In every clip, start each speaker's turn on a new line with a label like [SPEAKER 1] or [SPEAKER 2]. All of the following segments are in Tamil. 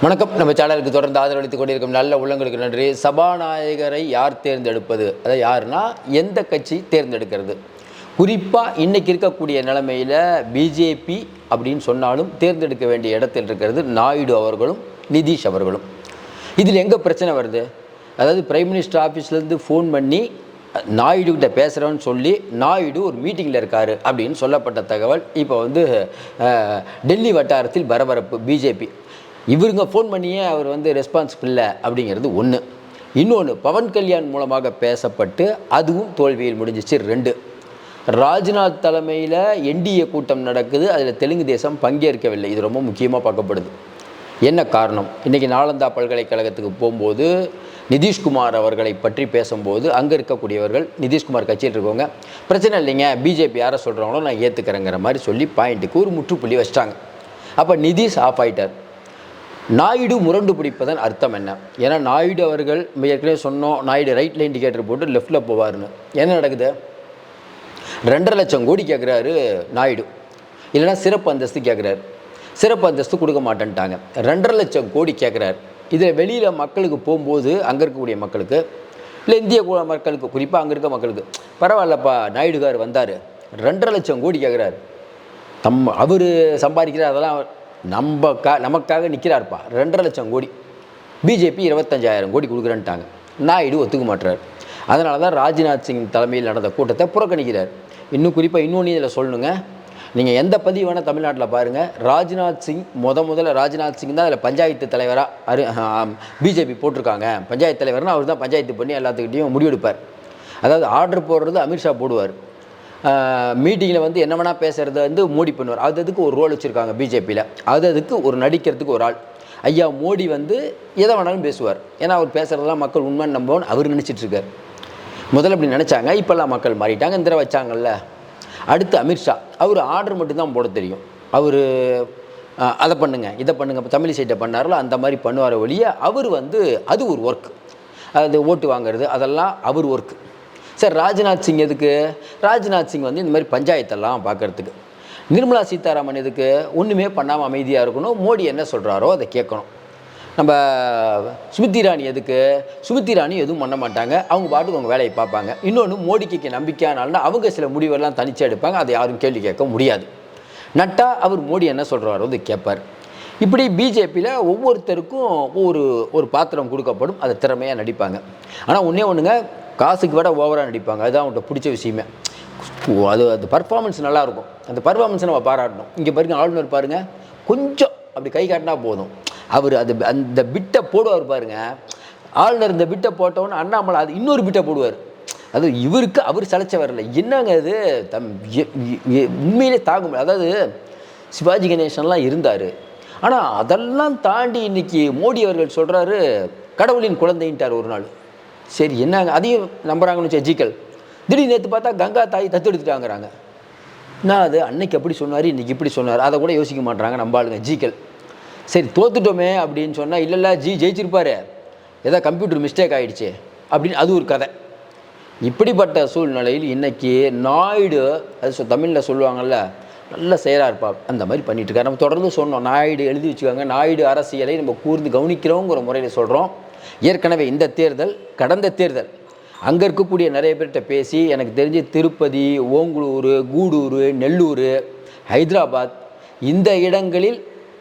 [SPEAKER 1] வணக்கம். நம்ம சேனலுக்கு தொடர்ந்து ஆதரவளித்துக் கொண்டிருக்கும் நல்ல உள்ளங்களுக்கு நன்றி. சபாநாயகரை யார் தேர்ந்தெடுப்பது? அதாவது யாருன்னா எந்த கட்சி தேர்ந்தெடுக்கிறது? குறிப்பாக இன்னைக்கு இருக்கக்கூடிய நிலைமையில் பிஜேபி அப்படின்னு சொன்னாலும் தேர்ந்தெடுக்க வேண்டிய இடத்தில் இருக்கிறது நாயுடு அவர்களும் நிதிஷ் அவர்களும். இதில் எங்கே பிரச்சனை வருது? அதாவது பிரைம் மினிஸ்டர் ஆஃபீஸ்லேருந்து ஃபோன் பண்ணி நாயுடு கிட்ட பேசுகிறோன்னு சொல்லி நாயுடு ஒரு மீட்டிங்கில் இருக்கார் அப்படின்னு சொல்லப்பட்ட தகவல். இப்போ வந்து டெல்லி வட்டாரத்தில் பரபரப்பு பிஜேபி இவருங்க ஃபோன் பண்ணியே அவர் வந்து ரெஸ்பான்ஸ் இல்லை அப்படிங்கிறது ஒன்று இன்னொன்று பவன் கல்யாண் மூலமாக பேசப்பட்டு அதுவும் தோல்வியில் முடிஞ்சிச்சு ரெண்டு. ராஜ்நாத் தலைமையில் என்டிஏ கூட்டம் நடக்குது அதில் தெலுங்கு தேசம் பங்கேற்கவில்லை. இது ரொம்ப முக்கியமாக பார்க்கப்படுது. என்ன காரணம்? இன்றைக்கி நாலந்தா பல்கலைக்கழகத்துக்கு போகும்போது நிதிஷ்குமார் அவர்களை பற்றி பேசும்போது அங்கே இருக்கக்கூடியவர்கள் நிதிஷ்குமார் கட்சியில் இருக்கவங்க பிரச்சனை இல்லைங்க பிஜேபி யாரை சொல்கிறாங்களோ நான் ஏற்றுக்கிறேங்கிற மாதிரி சொல்லி பாயிண்ட்டுக்கு ஒரு முற்றுப்புள்ளி வச்சிட்டாங்க. அப்போ நிதிஷ் ஆஃப் ஆயிட்டார். நாயுடு முரண்டு பிடிப்பதன் அர்த்தம் என்ன? ஏன்னா நாயுடு அவர்கள் நம்ம ஏற்கனவே சொன்னோம் நாயுடு ரைட்டில் இண்டிகேட்டர் போட்டு லெஃப்ட்டில் போவார்னு என்ன நடக்குது? ரெண்டரை லட்சம் கோடி கேட்குறாரு நாயுடு. இல்லைன்னா சிறப்பு அந்தஸ்து கேட்குறாரு சிறப்பு அந்தஸ்து கொடுக்க மாட்டேன்ட்டாங்க. ரெண்டரை லட்சம் கோடி கேட்குறாரு இதில் வெளியில் மக்களுக்கு போகும்போது அங்கே இருக்கக்கூடிய மக்களுக்கு இல்லை இந்திய மக்களுக்கு குறிப்பாக அங்கே இருக்க மக்களுக்கு பரவாயில்லப்பா நாயுடுகார் வந்தார். ரெண்டரை லட்சம் கோடி கேட்குறாரு தம் அவர் சம்பாதிக்கிறார் அதெல்லாம் நம்ம கா நமக்காக நிற்கிறார்ப்பா ரெண்டரை லட்சம் கோடி. பிஜேபி இருபத்தஞ்சாயிரம் கோடி கொடுக்குறேன்ட்டாங்க. நாயுடு ஒத்துக்க மாட்டுறாரு அதனால தான் ராஜ்நாத் சிங் தலைமையில் நடந்த கூட்டத்தை புறக்கணிக்கிறார். இன்னும் குறிப்பாக இன்னொன்று இதில் சொல்லணுங்க. நீங்கள் எந்த பதிவு வேணால் தமிழ்நாட்டில் பாருங்கள் ராஜ்நாத் சிங் முத முதல்ல ராஜ்நாத் சிங் தான் அதில் பஞ்சாயத்து தலைவராக அரு பிஜேபி போட்டிருக்காங்க. பஞ்சாயத்து தலைவர்னால் அவர் தான் பஞ்சாயத்து பண்ணி எல்லாத்துக்கிட்டையும் முடிவெடுப்பார். அதாவது ஆர்டர் போடுறது அமித்ஷா போடுவார். மீட்டிங்கில் வந்து என்ன வேணால் பேசுகிறத வந்து மோடி பண்ணுவார். அது அதுக்கு ஒரு ரோல் வச்சுருக்காங்க பிஜேபியில் அது அதுக்கு ஒரு நடிக்கிறதுக்கு ஒரு ஆள். ஐயா மோடி வந்து எதை வேணாலும் பேசுவார். ஏன்னா அவர் பேசுகிறதெல்லாம் மக்கள் உண்மை நம்பவும் அவர் நினச்சிட்ருக்கார் முதல்ல அப்படி நினச்சாங்க. இப்போல்லாம் மக்கள் மாறிட்டாங்க. இந்த வச்சாங்கல்ல. அடுத்து அமித்ஷா அவர் ஆர்டர் மட்டும்தான் போட தெரியும். அவர் அதை பண்ணுங்கள் இதை பண்ணுங்கள் இப்போ தமிழ் சைட்டை பண்ணாரோ அந்த மாதிரி பண்ணுவார் ஒழிய அவர் வந்து அது ஒரு ஒர்க் அது ஓட்டு வாங்குறது அதெல்லாம் அவர் ஒர்க்கு சார் ராஜ்நாத் சிங் எதுக்கு? ராஜ்நாத் சிங் வந்து இந்த மாதிரி பஞ்சாயத்தெல்லாம் பார்க்கறதுக்கு. நிர்மலா சீதாராமன் எதுக்கு? ஒன்றுமே பண்ணாமல் அமைதியாக இருக்கணும். மோடி என்ன சொல்கிறாரோ அதை கேட்கணும். நம்ம சுமித்தி ராணி எதுக்கு? சுமித்தி ராணி எதுவும் பண்ண மாட்டாங்க. அவங்க பாட்டுக்கு அவங்க வேலையை பார்ப்பாங்க. இன்னொன்று மோடிக்கு நம்பிக்கையானால்னா அவங்க சில முடிவெல்லாம் தனிச்சு எடுப்பாங்க. அதை யாரும் கேள்வி கேட்க முடியாது. நட்டா அவர் மோடி என்ன சொல்கிறாரோ அது கேட்பார். இப்படி பிஜேபியில் ஒவ்வொருத்தருக்கும் ஒவ்வொரு ஒரு பாத்திரம் கொடுக்கப்படும். அதை திறமையாக நடிப்பாங்க. ஆனால் ஒன்றே ஒன்றுங்க காசுக்கு விட ஓவராக நடிப்பாங்க. அதுதான் அவங்கள்ட்ட பிடிச்ச விஷயமே. அது அது பர்ஃபார்மன்ஸ் நல்லாயிருக்கும். அந்த பர்ஃபார்மன்ஸை நம்ம பாராட்டணும். இங்கே பாருங்க ஆளுநர் பாருங்க. கொஞ்சம் அப்படி கை காட்டினா போதும். அவர் அது அந்த பிட்டை போடுவார் பாருங்க. ஆளுநர் இந்த பிட்டை போட்டோன்னு அண்ணாமலை அது இன்னொரு பிட்டை போடுவார். அது இவருக்கு அவர் சளைச்ச வரல. என்னங்க அது? தம் உண்மையிலே தாங்க முடியல. அதாவது சிவாஜி கணேசன்லாம் இருந்தார். ஆனால் அதெல்லாம் தாண்டி இன்னைக்கு மோடி அவர்கள் சொல்கிறாரு கடவுளின் குழந்தைன்ட்டார் ஒரு நாள். சரி என்னங்க அதையும் நம்புகிறாங்கன்னு வச்சு ஜிக்கல் திடீர்னு நேற்று பார்த்தா கங்கா தாய் தத்தெடுத்துட்டாங்கிறாங்க. நான் அது அன்னைக்கு அப்படி சொன்னார் இன்றைக்கி இப்படி சொன்னார் அதை கூட யோசிக்க மாட்றாங்க நம்ம ஆளுங்க ஜிக்கல் சரி தோத்துட்டோமே அப்படின்னு சொன்னால் இல்லைல்ல ஜி ஜெயிச்சிருப்பார். ஏதோ கம்ப்யூட்டர் மிஸ்டேக் ஆகிடுச்சு அப்படின்னு அது ஒரு கதை. இப்படிப்பட்ட சூழ்நிலையில் இன்றைக்கி நாயுடு அது சொ தமிழில் சொல்லுவாங்கள்ல நல்லா செயலாக இருப்பா. அந்த மாதிரி பண்ணிகிட்டு இருக்காரு. நம்ம தொடர்ந்து சொன்னோம் நாயுடு எழுதி வச்சுக்கோங்க நாயுடு அரசியலை நம்ம கூர்ந்து கவனிக்கிறோங்கிற முறையில் சொல்கிறோம் ஏற்கனவே இந்த தேர்தல் கடந்த தேர்தல் அங்கே இருக்கக்கூடிய நிறைய பேர்கிட்ட பேசி எனக்கு தெரிஞ்சு திருப்பதி ஓங்குளூர் கூடூர் நெல்லூர் ஹைதராபாத் இந்த இடங்களில்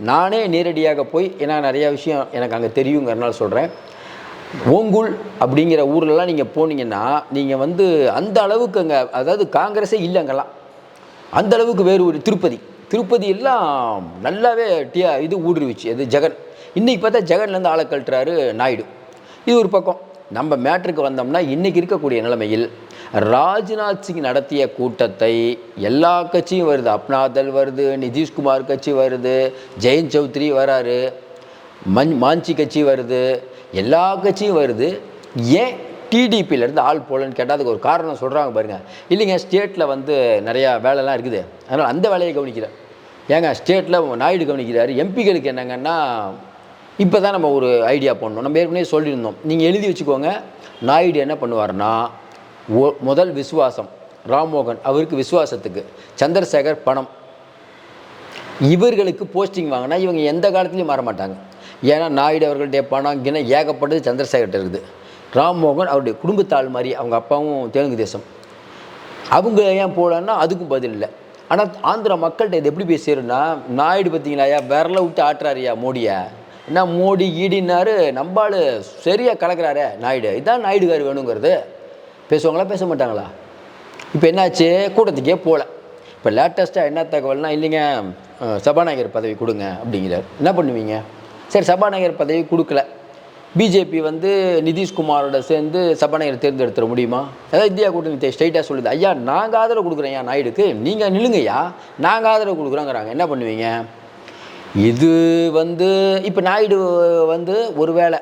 [SPEAKER 1] நானே நேரடியாக போய் ஏன்னா நிறையா விஷயம் எனக்கு அங்கே தெரியுங்கிறனால சொல்கிறேன் ஓங்குல் அப்படிங்கிற ஊர்லலாம் நீங்கள் போனீங்கன்னா நீங்கள் வந்து அந்த அளவுக்கு அங்கே அதாவது காங்கிரஸே இல்லை அங்கெல்லாம். அந்த அளவுக்கு வேறு ஒரு திருப்பதி. திருப்பதி எல்லாம் நல்லாவே டியா இது ஊடுருவிச்சு அது ஜெகன். இன்றைக்கி பார்த்தா ஜெகன்லேருந்து ஆளை கழட்டுறாரு நாயுடு. இது ஒரு பக்கம். நம்ம மேட்ருக்கு வந்தோம்னா இன்றைக்கி இருக்கக்கூடிய நிலைமையில் ராஜ்நாத் சிங் நடத்திய கூட்டத்தை எல்லா கட்சியும் வருது. அப்னாதல் வருது நிதிஷ்குமார் கட்சி வருது ஜெயந்த் சௌத்ரி வராரு மஞ் மாஞ்சி கட்சி வருது. எல்லா கட்சியும் வருது. ஏன் டிடிபியிலேருந்து ஆள் போகலன்னு கேட்டால் அதுக்கு ஒரு காரணம் சொல்கிறாங்க பாருங்கள் இல்லைங்க ஸ்டேட்டில் வந்து நிறையா வேலைலாம் இருக்குது. அதனால் அந்த வேலையை கவனிக்கிறேன் ஏங்க ஸ்டேட்டில் நாயுடு கவனிக்கிறாரு. எம்பிகளுக்கு என்னங்கன்னா இப்போ தான் நம்ம ஒரு ஐடியா பண்ணணும் நம்ம ஏற்கனவே சொல்லியிருந்தோம். நீங்கள் எழுதி வச்சுக்கோங்க. நாயுடு என்ன பண்ணுவார்னா ஒ- முதல் விசுவாசம் ராம்மோகன் அவருக்கு விசுவாசத்துக்கு. சந்திரசேகர் பணம். இவர்களுக்கு போஸ்டிங் வாங்கினா இவங்க எந்த காலத்துலையும் மாற மாட்டாங்க. ஏன்னா நாயுடு அவர்களுடைய பணம் கிண ஏகப்பட்டது சந்திரசேகர்கிட்ட இருக்குது. ராம்மோகன் அவருடைய குடும்பத்தாள் மாதிரி அவங்க அப்பாவும் தெலுங்கு தேசம். அவங்க ஏன் போகலன்னா அதுக்கும் பதில் இல்லை. ஆனால் ஆந்திரா மக்கள்கிட்ட இது எப்படி போய் சேரும்னா நாயுடு பார்த்தீங்களாயா விரல விட்டு ஆட்டுறாருயா மோடியை. என்ன மோடி ஈடினாரு நம்பாள் சரியாக கலக்கிறாரே நாயுடு. இதான் நாயுடுகார் வேணுங்கிறது. பேசுவாங்களா பேச மாட்டாங்களா? இப்போ என்னாச்சு? கூட்டத்துக்கே போகல இப்போ லேட்டஸ்ட்டாக என்ன தகவல்னால் இல்லைங்க சபாநாயகர் பதவி கொடுங்க அப்படிங்கிறார். என்ன பண்ணுவீங்க? சரி சபாநாயகர் பதவி கொடுக்கல. பிஜேபி வந்து நிதிஷ்குமாரோட சேர்ந்து சபாநாயகர் தேர்ந்தெடுத்துட முடியுமா? அதாவது இந்தியா கூட்டணி ஸ்ட்ரைட்டாக சொல்லுது. ஐயா நாங்கள் ஆதரவு கொடுக்குறேன் ஐயா நாயுடுக்கு. நீங்கள் நில்லுங்கய்யா. நாங்கள் ஆதரவு கொடுக்குறோங்கிறாங்க. என்ன பண்ணுவீங்க? இது வந்து இப்போ நாயுடு வந்து ஒருவேளை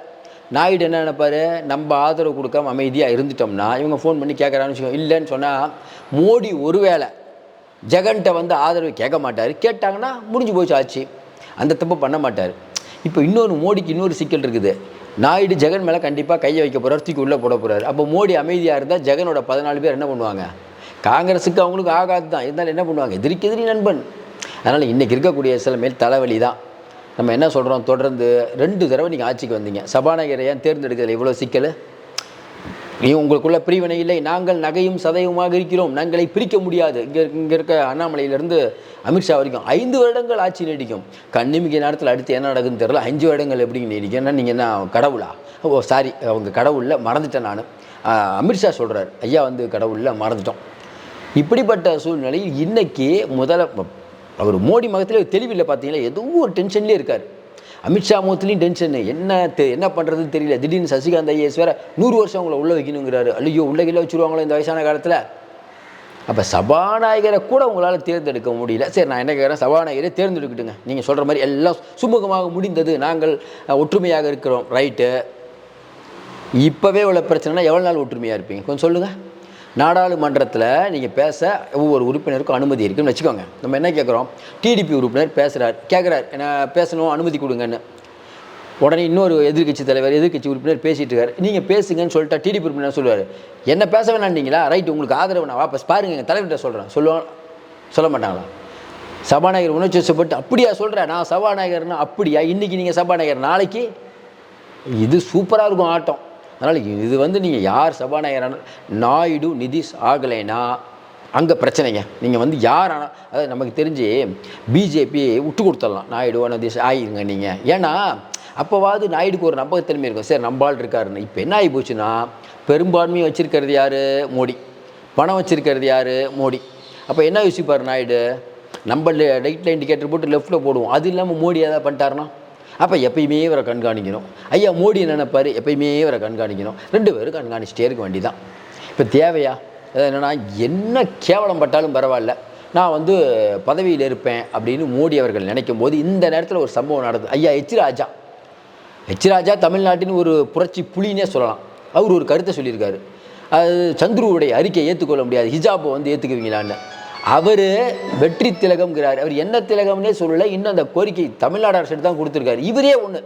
[SPEAKER 1] நாயுடு என்ன நினைப்பார்? நம்ம ஆதரவு கொடுக்காம அமைதியாக இருந்துட்டோம்னா இவங்க ஃபோன் பண்ணி கேட்குறான்னு வச்சுக்கோங்க இல்லைன்னு சொன்னால் மோடி ஒருவேளை ஜெகன்கிட்ட வந்து ஆதரவு கேட்க மாட்டார். கேட்டாங்கன்னா முடிஞ்சு போச்சு ஆச்சு அந்த தப்பு பண்ண மாட்டார். இப்போ இன்னொரு மோடிக்கு இன்னொரு சிக்கல் இருக்குது. நாயுடு ஜெகன் மேலே கண்டிப்பாக கையை வைக்க போகிறார் தூக்கி உள்ளே போட போகிறார் அப்போ மோடி அமைதியாக இருந்தால் ஜெகனோட பதினாலு பேர் என்ன பண்ணுவாங்க? காங்கிரஸுக்கு அவங்களுக்கு ஆகாது தான். இருந்தாலும் என்ன பண்ணுவாங்க? எதிரிக்கு எதிரி நண்பன். அதனால் இன்றைக்கி இருக்கக்கூடிய சில மேல் தலைவலி தான். நம்ம என்ன சொல்கிறோம் தொடர்ந்து ரெண்டு தடவை நீங்கள் ஆட்சிக்கு வந்தீங்க. சபாநாயகரை ஏன் தேர்ந்தெடுக்கிறதுல இவ்வளோ சிக்கல்? நீ உங்களுக்குள்ள பிரிவினை இல்லை. நாங்கள் நகையும் சதையுமாக இருக்கிறோம். நாங்களை பிரிக்க முடியாது. இங்கே இங்கே இருக்க அண்ணாமலையிலேருந்து அமித்ஷா வரைக்கும் ஐந்து வருடங்கள் ஆட்சி நீடிக்கும். கண்ணிமிக்க நேரத்தில் அடுத்து என்ன நடக்குதுன்னு தெரியல. அஞ்சு வருடங்கள் எப்படி நீடிக்கும்? நீங்கள் என்ன கடவுளா? ஓ சாரி அவங்க கடவுளில் மறந்துட்டேன் நான். அமித்ஷா சொல்கிறார் ஐயா வந்து கடவுளில் மறந்துட்டோம். இப்படிப்பட்ட சூழ்நிலையில் இன்றைக்கி முதல்ல அவர் மோடி மகத்தில் தெளிவில்லை பார்த்தீங்களா? எதுவும் ஒரு டென்ஷன்லேயே இருக்கார். அமித்ஷா முகத்துலேயும் டென்ஷன் என்ன தெ என்ன பண்ணுறதுன்னு தெரியல. திடீர்னு சசிகாந்த் ஐஏஎஸ் வேற நூறு வருஷம் அவங்கள உள்ளே வைக்கணுங்கிறாரு. ஐயோ உள்ள கீழே வச்சுருவாங்களோ இந்த வயசான காலத்தில்? அப்போ சபாநாயகரை கூட உங்களால் தேர்ந்தெடுக்க முடியல. சரி நான் என்ன கேட்குறேன் சபாநாயகரை தேர்ந்தெடுக்கட்டுங்க. நீங்கள் சொல்கிற மாதிரி எல்லாம் சுமூகமாக முடிந்தது. நாங்கள் ஒற்றுமையாக இருக்கிறோம். ரைட்டு. இப்போவே உள்ள பிரச்சனைனா எவ்வளோ நாள் ஒற்றுமையாக இருப்பீங்க? கொஞ்சம் சொல்லுங்கள் நாடாளுமன்றத்தில் நீங்கள் பேச ஒவ்வொரு உறுப்பினருக்கும் அனுமதி இருக்குன்னு வச்சுக்கோங்க. நம்ம என்ன கேட்குறோம் டிடிபி உறுப்பினர் பேசுகிறார் கேட்குறார் என்ன பேசணும்? அனுமதி கொடுங்கன்னு. உடனே இன்னொரு எதிர்கட்சி தலைவர் எதிர்கட்சி உறுப்பினர் பேசிகிட்டு இருக்காரு. நீங்கள் பேசுங்கன்னு சொல்லிட்டா டிடிபி உறுப்பினர் சொல்லுவார்? என்ன பேச வேணாண்டீங்களா ரைட் உங்களுக்கு ஆதரவு நான் வாபஸ் பாருங்க. எங்கள் தலைவர்கிட்ட சொல்கிறேன் சொல்லுவோம் சொல்ல மாட்டாங்களா? சபாநாயகர் உணர்ச்சி வசப்பட்டு அப்படியா சொல்கிறேன் நான் சபாநாயகர்னா அப்படியா? இன்றைக்கி நீங்கள் சபாநாயகர் நாளைக்கு? இது சூப்பராக இருக்கும் ஆட்டம். அதனால் இது வந்து நீங்கள் யார் சபாநாயகரான நாயுடு நிதிஷ் ஆகலைன்னா அங்கே பிரச்சனைங்க. நீங்கள் வந்து யார் ஆனால் அதாவது நமக்கு தெரிஞ்சு பிஜேபி விட்டு கொடுத்துடலாம். நாயுடு நிதிஷ் ஆகிருங்க நீங்கள் ஏன்னா அப்போவாது நாயுடுக்கு ஒரு நம்பகத்தன்மை இருக்கும். சரி நம்பாள் இருக்காருன்னு. இப்போ என்ன ஆகி போச்சுன்னா பெரும்பான்மையை வச்சுருக்கிறது யார்? மோடி. பணம் வச்சுருக்கிறது யார்? மோடி. அப்போ என்ன யோசிப்பார் நாயுடு? நம்ம ரைட்டில் இண்டிகேட்டர் போட்டு லெஃப்ட்டில் போடுவோம். அது இல்லாமல் மோடி ஏதாவது பண்ணிட்டாருன்னா? அப்போ எப்பயுமே இவரை கண்காணிக்கணும். ஐயா மோடி நினைப்பார் எப்பயுமே இவரை கண்காணிக்கணும். ரெண்டு பேரும் கண்காணிச்சிட்டே இருக்க வேண்டிதான் இப்போ தேவையா? என்னென்னா என்ன கேவலம் பட்டாலும் பரவாயில்ல. நான் வந்து பதவியில் இருப்பேன் அப்படின்னு மோடி அவர்கள் நினைக்கும் போது இந்த நேரத்தில் ஒரு சம்பவம் நடந்தது. ஐயா எச் ராஜா. எச் ராஜா தமிழ்நாட்டின் ஒரு புரட்சி புலினே சொல்லலாம். அவர் ஒரு கருத்தை சொல்லியிருக்காரு. அது சந்துருவுடைய அறிக்கையை ஏற்றுக்கொள்ள முடியாது. ஹிஜாப்பை வந்து ஏற்றுக்குவீங்களான்னு அவர் வெற்றி திலகம்ங்கிறார். அவர் என்ன திலகம்னே சொல்லலை இன்னும் அந்த கோரிக்கை தமிழ்நாடு அரசு தான் கொடுத்துருக்காரு. இவரே ஒன்று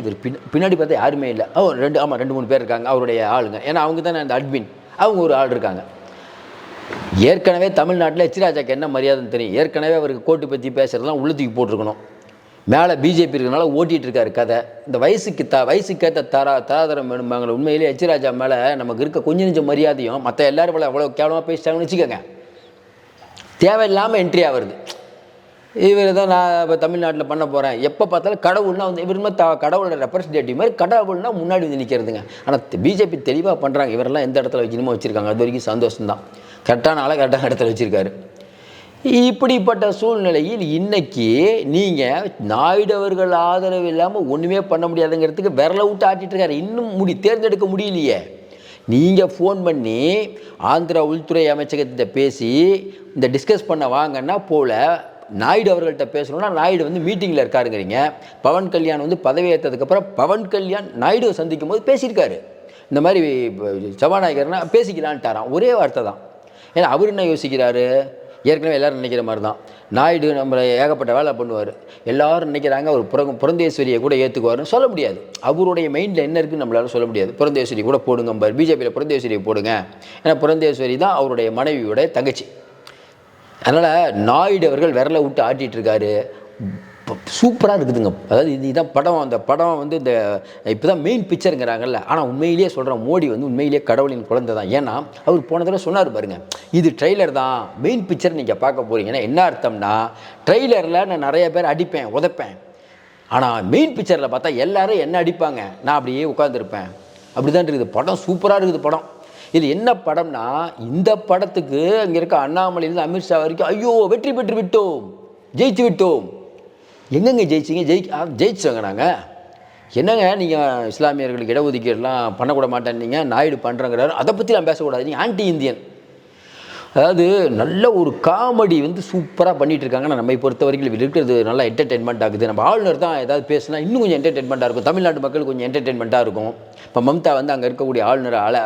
[SPEAKER 1] இவர் பின் பின்னாடி பார்த்தா யாருமே இல்லை. ஓ ரெண்டு ஆமாம் ரெண்டு மூணு பேர் இருக்காங்க அவருடைய ஆளுங்க. ஏன்னா அவங்க தானே அந்த அட்மின் அவங்க ஒரு ஆள் இருக்காங்க. ஏற்கனவே தமிழ்நாட்டில் எச்ராஜாக்கு என்ன மரியாதைன்னு தெரியும். ஏற்கனவே அவருக்கு கோட்டு பற்றி பேசுகிறதெல்லாம் உள்ளத்துக்கு போட்டிருக்கணும். மேலே பிஜேபி இருக்கிறனால ஓட்டிகிட்டு இருக்காரு கதை. இந்த வயசுக்கு த வயசுக்கேற்ற தரா தராதரம் வேணுமாங்கள உண்மையிலே எச்ராஜா மேலே நமக்கு இருக்க கொஞ்சம் நெஞ்ச மரியாதையும் மற்ற எல்லாரும் போல அவ்வளோ கேவலமாக பேசிட்டாங்கன்னு வச்சுக்கோங்க. தேவையில்லாமல் என்ட்ரி ஆகிறது இவர் தான் நான் இப்போ தமிழ்நாட்டில் பண்ண போகிறேன் எப்போ பார்த்தாலும் கடவுள்னா வந்து இவர் த கடவுளோட ரெப்ரஸன்டேட்டிவ் மாதிரி கடவுள்னா முன்னாடி வந்து நிற்கிறதுங்க ஆனால் பிஜேபி தெளிவாக பண்ணுறாங்க இவரெல்லாம் எந்த இடத்துல வைக்கணுமோ வச்சுருக்காங்க? அது வரைக்கும் சந்தோஷம்தான். கரெக்டான ஆளாக கரெக்டான இடத்துல வச்சுருக்காரு. இப்படிப்பட்ட சூழ்நிலையில் இன்றைக்கி நீங்கள் நாயுடு அவர்கள் ஆதரவு இல்லாமல் ஒன்றுமே பண்ண முடியாதுங்கிறதுக்கு விரலை விட்டு ஆட்டிகிட்டு இருக்காரு. இன்னும் முடி தேர்ந்தெடுக்க முடியலையே. நீங்கள் ஃபோன் பண்ணி ஆந்திரா உள்துறை அமைச்சகத்திட்ட பேசி இந்த டிஸ்கஸ் பண்ண வாங்கன்னா போல நாயுடு அவர்கள்ட்ட பேசணும்னா நாயுடு வந்து மீட்டிங்கில் இருக்காருங்கிறீங்க. பவன் கல்யாண் வந்து பதவி ஏற்றதுக்கப்புறம் பவன் கல்யாண் நாயுடுவை சந்திக்கும் போது பேசியிருக்காரு. இந்த மாதிரி சபாநாயகர்னா பேசிக்கலான்ட்டாராம். ஒரே வார்த்தை தான். ஏன்னா அவர் என்ன யோசிக்கிறாரு? ஏற்கனவே எல்லோரும் நினைக்கிற மாதிரி தான் நாயுடு நம்மளை ஏகப்பட்ட வேலை பண்ணுவார். எல்லாரும் நினைக்கிறாங்க அவர் புறங்க புரந்தேஸ்வரியை கூட ஏற்றுக்குவாருன்னு சொல்ல முடியாது. அவருடைய மைண்டில் என்ன இருக்குன்னு நம்மளால சொல்ல முடியாது. புரந்தேஸ்வரி கூட போடுங்க பார். பிஜேபியில் புரந்தேஸ்வரியை போடுங்க. ஏன்னா புரந்தேஸ்வரி தான் அவருடைய மனைவியோட தங்கச்சி. அதனால் நாயுடு அவர்கள் விரலை விட்டு ஆட்டிகிட்டு இருக்காரு. சூப்பராக இருக்குதுங்க. அதாவது இது இதான் படம். அந்த படம் வந்து இந்த இப்போ தான் மெயின் பிக்சருங்கிறாங்கல்ல ஆனால் உண்மையிலேயே சொல்கிறேன் மோடி வந்து உண்மையிலேயே கடவுளின் குழந்தை தான். ஏன்னா அவர் போன தடவை சொன்னார் பாருங்க இது ட்ரெய்லர் தான். மெயின் பிக்சர் நீங்கள் பார்க்க போகிறீங்கன்னா என்ன அர்த்தம்னா ட்ரெய்லரில் நான் நிறைய பேர் அடிப்பேன் உதைப்பேன். ஆனால் மெயின் பிக்சரில் பார்த்தா எல்லாரும் என்ன அடிப்பாங்க? நான் அப்படியே உட்காந்துருப்பேன் அப்படி தான் இருக்குது. படம் சூப்பராக இருக்குது படம். இது என்ன படம்னா இந்த படத்துக்கு அங்கே இருக்க அண்ணாமலையிலேருந்து அமித்ஷா வரைக்கும் ஐயோ வெற்றி பெற்று விட்டோம். ஜெயிச்சு விட்டோம். எங்கெங்க ஜெயிச்சிங்க? ஜெயி ஜெயிச்சவங்க நாங்கள் என்னங்க நீங்கள் இஸ்லாமியர்களுக்கு இடஒதுக்கீடுலாம் பண்ணக்கூட மாட்டேன்னீங்க? நாயுடு பண்ணுறங்கிறாரு அதை பற்றி நான் பேசக்கூடாது. நீங்கள் ஆன்டி இந்தியன் அதாவது நல்ல ஒரு காமெடி வந்து சூப்பராக பண்ணிகிட்டு இருக்காங்க நம்மை பொறுத்த வரைக்கும் இது இருக்கிறது நல்லா என்டர்டெயின்மெண்ட் ஆகுது. நம்ம ஆளுநர் தான் ஏதாவது பேசினா இன்னும் கொஞ்சம் என்டர்டெயின்மெண்ட்டாக இருக்கும். தமிழ்நாட்டு மக்கள் கொஞ்சம் என்டர்டெயின்மெண்ட்டாக இருக்கும். இப்போ மம்தா வந்து அங்கே இருக்கக்கூடிய ஆளுநர் அல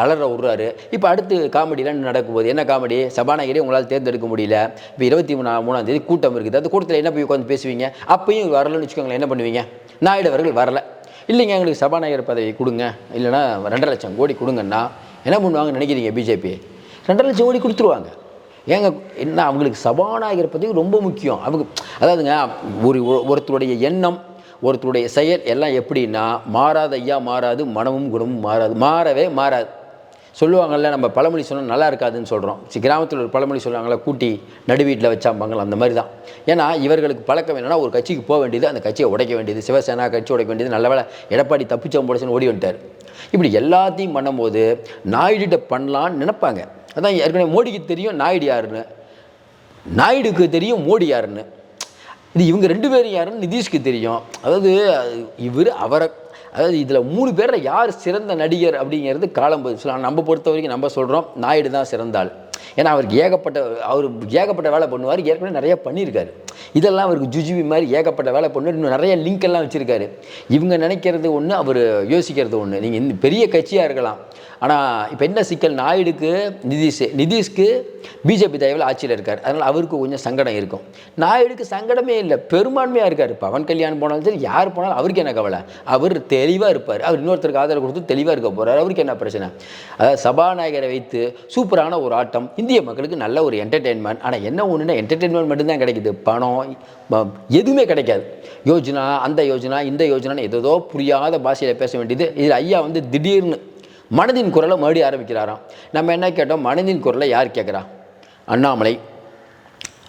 [SPEAKER 1] அலற விடுறாரு. இப்போ அடுத்து காமெடிலாம் நடக்கும்போது என்ன காமெடி சபாநாயகரே உங்களால் தேர்ந்தெடுக்க முடியல. இப்போ இருபத்தி மூணா மூணாம் தேதி கூட்டம் இருக்குது. அந்த கூட்டத்தில் என்ன போய் உட்காந்து பேசுவீங்க? அப்பயும் வரலன்னு வச்சுக்கோங்களேன் என்ன பண்ணுவீங்க? நாயுடு அவர்கள் வரல. இல்லைங்க எங்களுக்கு சபாநாயகர் பதவி கொடுங்க. இல்லைன்னா ரெண்டரை லட்சம் கோடி கொடுங்கன்னா என்ன பண்ணுவாங்கன்னு நினைக்கிறீங்க பிஜேபி ரெண்டரை லட்சம் கோடி கொடுத்துருவாங்க. ஏங்க என்ன அவங்களுக்கு சபாநாயகர் பற்றி ரொம்ப முக்கியம். அவங்க அதாவதுங்க ஒரு ஒருத்தருடைய எண்ணம் ஒருத்தருடைய செயல் எல்லாம் எப்படின்னா மாறாத ஐயா மாறாது மனமும் குணமும் மாறாது மாறவே மாறாது. சொல்லுவாங்கள்ல நம்ம பழமொழி சொன்னால் நல்லா இருக்காதுன்னு சொல்கிறோம் கிராமத்தில் ஒரு பழமொழி சொல்லுவாங்களா கூட்டி நடு வீட்டில் வச்சாம்பாங்களா அந்த மாதிரி தான். ஏன்னா இவர்களுக்கு பழக்கம் என்னென்னா ஒரு கட்சிக்கு போக வேண்டியது அந்த கட்சியை உடைக்க வேண்டியது சிவசேனா கட்சி உடைக்க வேண்டியது நல்ல வேலை எடப்பாடி தப்பிச்சவன் போடச்சுன்னு ஓடி வந்துட்டார். இப்படி எல்லாத்தையும் பண்ணும்போது நாயுடிட்ட பண்ணலான்னு நினைப்பாங்க. அதான் ஏற்கனவே மோடிக்கு தெரியும் நாயுடு யாருன்னு. நாயுடுக்கு தெரியும் மோடி யாருன்னு. இது இவங்க ரெண்டு பேரும் யாருன்னு நிதிஷ்க்கு தெரியும். அதாவது இவர் அவரை அதாவது இதில் மூணு பேரில் யார் சிறந்த நடிகர் அப்படிங்கிறது காலம் பதில் சொல்லலாம் நம்ம பொறுத்த வரைக்கும் நம்ம சொல்கிறோம் நாயுடு தான் சிறந்தாள் ஏன்னா அவருக்கு ஏகப்பட்ட அவர் ஏகப்பட்ட வேலை பண்ணுவார். ஏற்கனவே நிறைய பண்ணியிருக்காரு. இதெல்லாம் அவருக்கு ஜுஜிபி மாதிரி ஏகப்பட்ட வேலை பண்ணுவார். இன்னும் நிறைய லிங்க் எல்லாம் வச்சுருக்காரு. இவங்க நினைக்கிறது ஒன்று அவர் யோசிக்கிறது ஒன்று நீங்கள் இந்த பெரிய கட்சியாக இருக்கலாம். ஆனால் இப்போ என்ன சிக்கல்? நாயுடுக்கு நிதிஷ் நிதிஷ்க்கு பிஜேபி தயவில் ஆட்சியில் இருக்கார். அதனால் அவருக்கு கொஞ்சம் சங்கடம் இருக்கும். நாயுடுக்கு சங்கடமே இல்லை. பெரும்பான்மையாக இருக்கார். பவன் கல்யாண் போனாலும் சரி யார் போனாலும் அவருக்கு என்ன கவலை? அவர் தெளிவாக இருப்பார். அவர் இன்னொருத்தருக்கு ஆதரவு கொடுத்து தெளிவாக இருக்க போகிறார் அவருக்கு என்ன பிரச்சனை? அதாவது சபாநாயகரை வைத்து சூப்பரான ஒரு ஆட்டம். இந்திய மக்களுக்கு நல்ல ஒரு என்டர்டெயின்மெண்ட் ஆனால் என்ன ஒன்றுனா என்டர்டெயின்மெண்ட் மட்டும்தான் கிடைக்குது. பணம் எதுவுமே கிடைக்காது. யோஜனா அந்த யோஜனா இந்த யோஜனான்னு ஏதோ புரியாத பாஷையில் பேச வேண்டியது. இதில் ஐயா வந்து திடீர்னு மனதின் குரலை மறுபடியும் ஆரம்பிக்கிறாராம். நம்ம என்ன கேட்டோம்? மனதின் குரலை யார் கேட்குறா? அண்ணாமலை.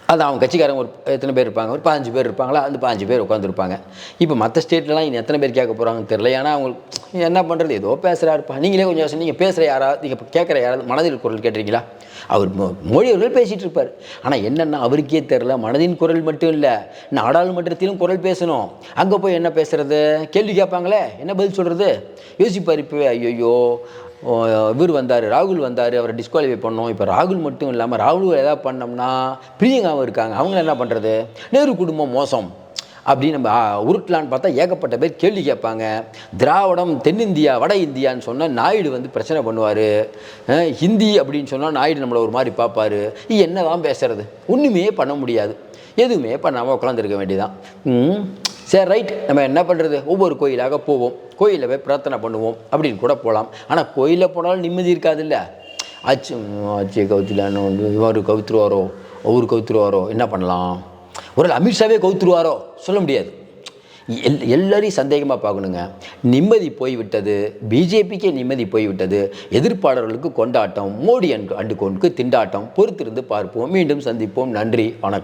[SPEAKER 1] அது அவங்க கட்சிக்காரங்க ஒரு எத்தனை பேர் இருப்பாங்க? ஒரு பதினஞ்சு பேர் இருப்பாங்களா? அந்த பதினஞ்சு பேர் உட்காந்துருப்பாங்க இப்போ மற்ற ஸ்டேட்லலாம் இன்னும் எத்தனை பேர் கேட்க போகிறாங்கன்னு தெரியல. ஏன்னா அவங்க என்ன பண்ணுறது ஏதோ பேசுகிறாருப்பா நீங்களே கொஞ்சம் யோசனை நீங்கள் பேசுகிற யாராவது நீங்கள் இப்போ கேட்குற யாராவது மனதில் குரல் கேட்டிருக்கீங்களா? அவர் மொ- மொழி அவர்கள் பேசிகிட்டு இருப்பார். ஆனால் என்னென்னா அவருக்கே தெரில மனதின் குரல் மட்டும் இல்லை. நாடாளுமன்றத்திலும் குரல் பேசணும். அங்கே போய் என்ன பேசுகிறது கேள்வி கேட்பாங்களே. என்ன பதில் சொல்கிறது யோசிப்பார் இப்போ ஐயோ இவர் வந்தார் ராகுல் வந்தார் அவரை டிஸ்குவாலிஃபை பண்ணோம். இப்போ ராகுல் மட்டும் இல்லாமல் ராகுல் ஏதாவது பண்ணோம்னா பிரியங்காவும் இருக்காங்க. அவங்க என்ன பண்ணுறது நேரு குடும்பம் மோசம். அப்படின்னு நம்ம உருட்டலான்னு பார்த்தா ஏகப்பட்ட பேர் கேள்வி கேட்பாங்க. திராவிடம் தென்னிந்தியா வட இந்தியான்னு சொன்னால் நாயுடு வந்து பிரச்சனை பண்ணுவார். ஹிந்தி அப்படின்னு சொன்னால் நாயுடு நம்மளை ஒரு மாதிரி பார்ப்பாரு. என்ன என்னதான் பேசுறது? ஒன்றுமே பண்ண முடியாது. எதுவுமே பண்ணாமல் உட்காந்துருக்க வேண்டியதான் சரி ரைட் நம்ம என்ன பண்ணுறது ஒவ்வொரு கோயிலாக போவோம். கோயிலில் போய் பிரார்த்தனை பண்ணுவோம். அப்படின்னு கூட போகலாம் ஆனால் கோயிலில் போனாலும் நிம்மதி இருக்காதுல்ல? ஆச்சு ஆச்சியை கவுத்துலான்னு இவர் கவுத்துருவாரோ? ஒவ்வொரு கவுத்துருவாரோ? என்ன பண்ணலாம்? ஒரு அமித்ஷாவே கவுத்துருவாரோ? சொல்ல முடியாது. எல் எல்லாரையும் சந்தேகமாக பார்க்கணுங்க. நிம்மதி போய்விட்டது. பிஜேபிக்கே நிம்மதி போய்விட்டது. எதிர்ப்பாளர்களுக்கு கொண்டாட்டம் மோடி அண்டு அண்டு கொண்டு திண்டாட்டம். பொறுத்திருந்து பார்ப்போம். மீண்டும் சந்திப்போம். நன்றி. வணக்கம்.